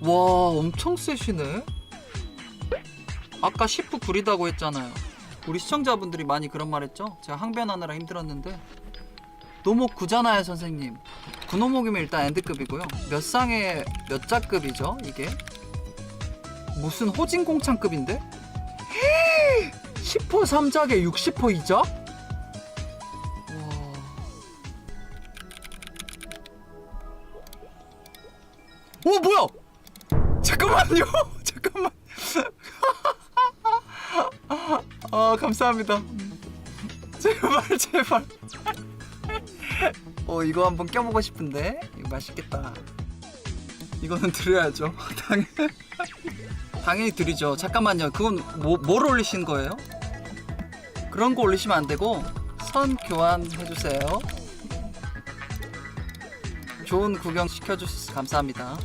와 엄청 세시네. 아까 10부 구리다고 했잖아요. 우리 시청자분들이 많이 그런 말 했죠? 제가 항변하느라 힘들었는데. 노목 9잖아요 선생님. 9노목이면 일단 엔드급이고요. 몇 상에 몇 자급이죠 이게? 무슨 호진공창급인데? 10호 3작에 60호 2작? 와. 오 뭐야 잠깐만요. 잠깐만. 아 감사합니다. 제발 제발. 어 이거 한번 껴보고 싶은데? 이거 맛있겠다. 이거는 드려야죠. 당연히. 당연히 드리죠. 잠깐만요. 그건 뭐, 뭘 올리신 거예요? 그런 거 올리시면 안 되고 선 교환 해주세요. 좋은 구경 시켜주셔서 감사합니다